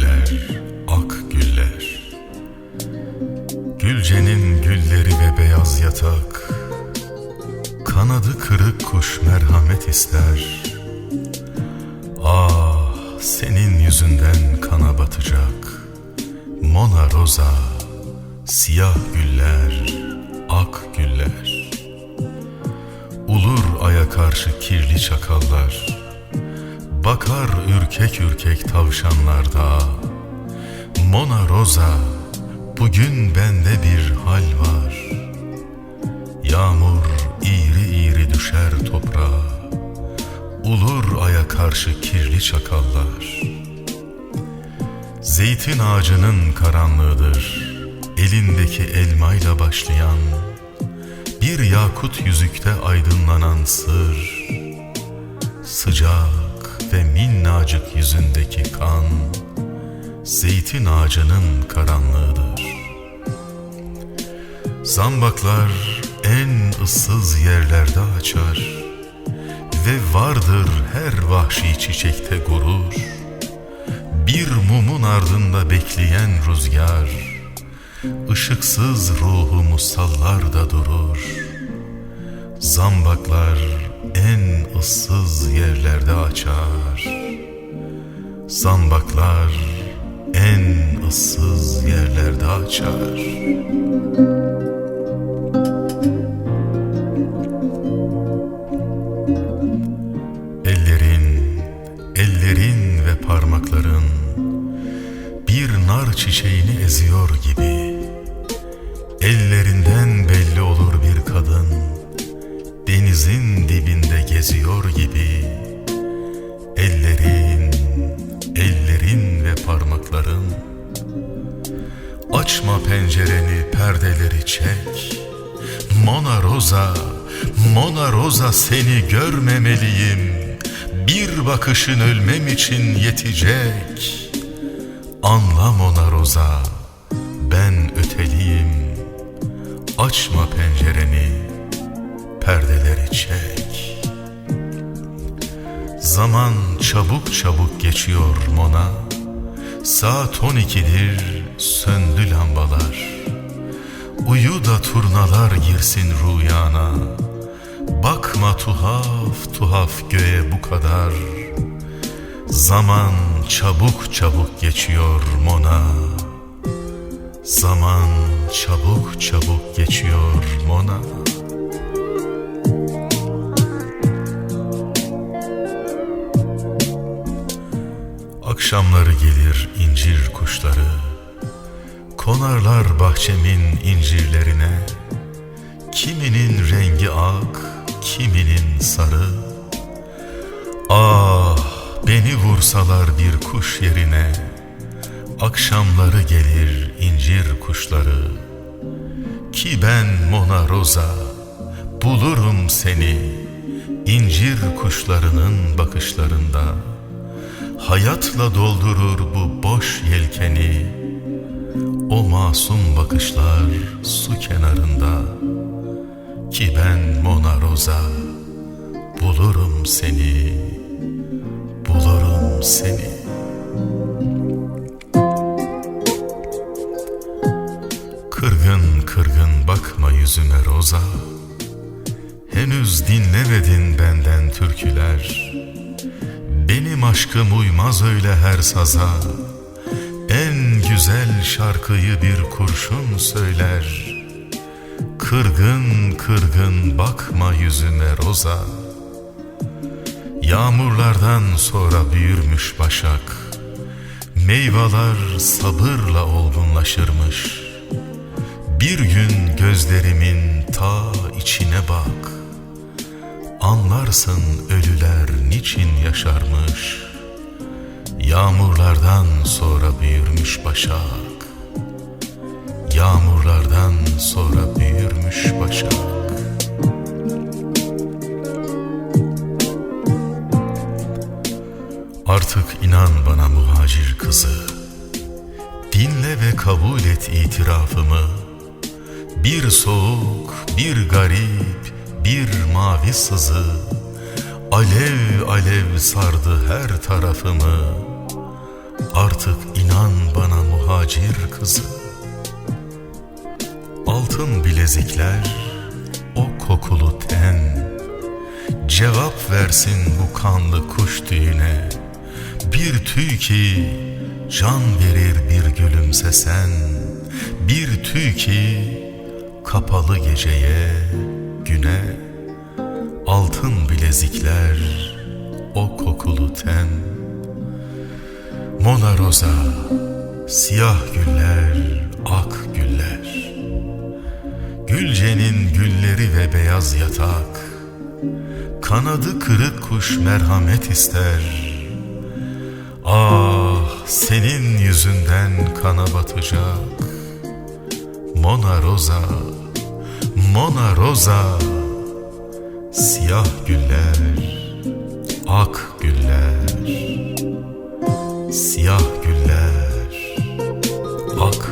güller, ak güller. Gülcenin gülleri ve beyaz yatak. Kanadı kırık kuş merhamet ister. Ah senin yüzünden kana batacak. Mona Rosa, siyah güller, ak güller. Ulur aya karşı kirli çakallar. Bakar ürkek ürkek tavşanlar da Mona Rosa Bugün bende bir hal var. Yağmur iğri iğri düşer toprağa. Ulur aya karşı kirli çakallar. Zeytin ağacının karanlığıdır. Elindeki elmayla başlayan Bir yakut yüzükte aydınlanan sır. Sıcak ve minnacık yüzündeki kan Zeytin ağacının karanlığıdır. Zambaklar en ıssız yerlerde açar Ve vardır her vahşi çiçekte gurur. Bir mumun ardında bekleyen rüzgar Işıksız ruhumu sallar da durur. Zambaklar en ıssız yerlerde açar. Zambaklar en ıssız yerlerde açar Açma pencereni, perdeleri çek. Mona Rosa, Mona Rosa seni görmemeliyim. Bir bakışın ölmem için yetecek. Anla Mona Rosa, ben öteliyim. Açma pencereni, perdeleri çek. Zaman çabuk çabuk geçiyor Mona. Saat 12'dir söndü lambalar. Uyu da turnalar girsin rüyana Bakma tuhaf tuhaf göğe bu kadar. Zaman çabuk çabuk geçiyor Mona. Zaman çabuk çabuk geçiyor Mona. Akşamları gelir incir kuşları Konarlar bahçemin incirlerine. Kiminin rengi ak, kiminin sarı. Ah beni vursalar bir kuş yerine. Akşamları gelir incir kuşları. Ki ben Mona Rosa Bulurum seni incir kuşlarının bakışlarında. Hayatla doldurur bu boş yelkeni O masum bakışlar su kenarında. Ki ben Mona Rosa Bulurum seni Bulurum seni. Kırgın kırgın bakma yüzüme Roza Henüz dinlemedin benden türküler. Benim aşkım uymaz öyle her saza güzel şarkıyı bir kurşun söyler. Kırgın kırgın bakma yüzüme Roza. Yağmurlardan sonra büyürmüş başak. Meyveler sabırla olgunlaşırmış. Bir gün gözlerimin ta içine bak. Anlarsın ölüler niçin yaşarmış Yağmurlardan sonra büyürmüş başak. Yağmurlardan sonra büyürmüş başak. Artık inan bana muhacir kızı. Dinle ve kabul et itirafımı. Bir soğuk, bir garip, bir mavi sızı Alev alev sardı her tarafımı. Artık inan bana muhacir kızı. Altın bilezikler, o kokulu ten. Cevap versin bu kanlı kuş düğüne. Bir tüy ki can verir bir gülümsesen Bir tüy ki kapalı geceye, güne Altın bilezikler, o kokulu ten Mona Rosa, siyah güller, ak güller. Gülcenin gülleri ve beyaz yatak. Kanadı kırık kuş merhamet ister. Ah senin yüzünden kana batacak. Mona Rosa, Mona Rosa Siyah güller, ak güller. Siyah güller, ak